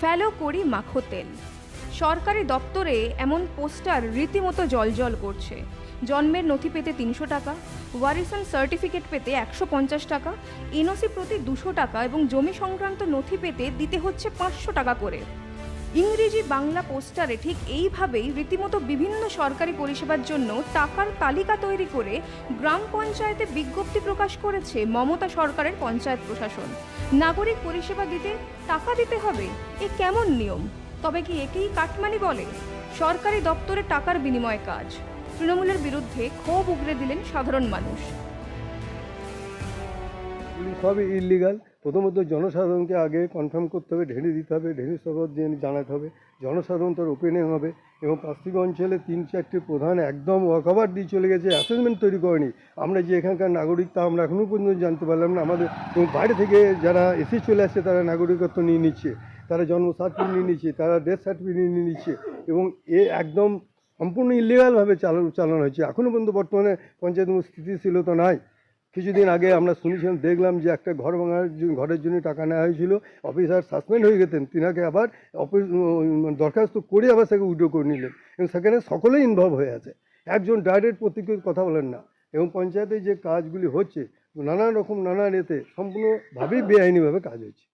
ফেলো করি মাখো তেল। সরকারি দপ্তরে এমন পোস্টার রীতিমতো জলজল করছে। জন্মের নথি পেতে তিনশো টাকা, ওয়ারিসন সার্টিফিকেট পেতে একশো পঞ্চাশ টাকা, এনওসি প্রতি দুশো টাকা এবং জমি সংক্রান্ত নথি পেতে দিতে হচ্ছে পাঁচশো টাকা করে। ইংরেজি বাংলা পোস্টারে ঠিক এইভাবেই রীতিমতো বিভিন্ন সরকারি পরিষেবার জন্য টাকার তালিকা তৈরি করে গ্রাম পঞ্চায়েতে বিজ্ঞপ্তি প্রকাশ করেছে মমতা সরকারের পঞ্চায়েত প্রশাসন। নাগরিক পরিষেবা দিতে টাকা দিতে হবে, এ কেমন নিয়ম? তবে কি একেই কাটমানি বলে? সরকারি দপ্তরে টাকার বিনিময় কাজ। তৃণমূলের বিরুদ্ধে ক্ষোভ উগরে দিলেন সাধারণ মানুষ। সবই ইলিগাল প্রথমত জনসাধারণকে আগে কনফার্ম করতে হবে, ঢেলে দিতে হবে, ঢেলে দিয়ে জানাতে হবে। জনসাধারণ তার ওপেনিং হবে এবং পাঁচটি অঞ্চলে তিন চারটি প্রধান একদম ওয়াকওভার দিয়ে চলে গেছে অ্যাসেসমেন্ট তৈরি করেনি। আমরা যে এখানকার নাগরিক তা আমরা এখনও পর্যন্ত জানতে পারলাম না। আমাদের বাইরে থেকে যারা এসে চলে আসছে তারা নাগরিকত্ব নিয়ে নিচ্ছে, তারা জন্ম সার্টিফিকেট নিয়ে নিচ্ছে, তারা ডেথ সার্টিফিকেট নিয়ে নিচ্ছে এবং এ একদম সম্পূর্ণ ইলিগালভাবে চালানো চালানো হয়েছে। এখনও পর্যন্ত বর্তমানে পঞ্চায়েত স্থিতিশীলতা নাই। কিছুদিন আগে আমরা শুনেছিলাম, দেখলাম যে একটা ঘর ভাঙার ঘরের জন্য টাকা নেওয়া হয়েছিল। অফিসার সাসপেন্ড হয়ে গেছেন তিনাকে আবার অফিস দরখাস্ত করে আবার সেকে উইড্রো করে নিলেন। এবং সেখানে সকলেই ইনভলভ হয়ে আছে। একজন ডাইরেক্ট প্রত্যেকে কথা বলেন না। এবং পঞ্চায়েতে যে কাজগুলি হচ্ছে, নানান রকম, নানান এতে সম্পূর্ণভাবেই বেআইনিভাবে কাজ হচ্ছে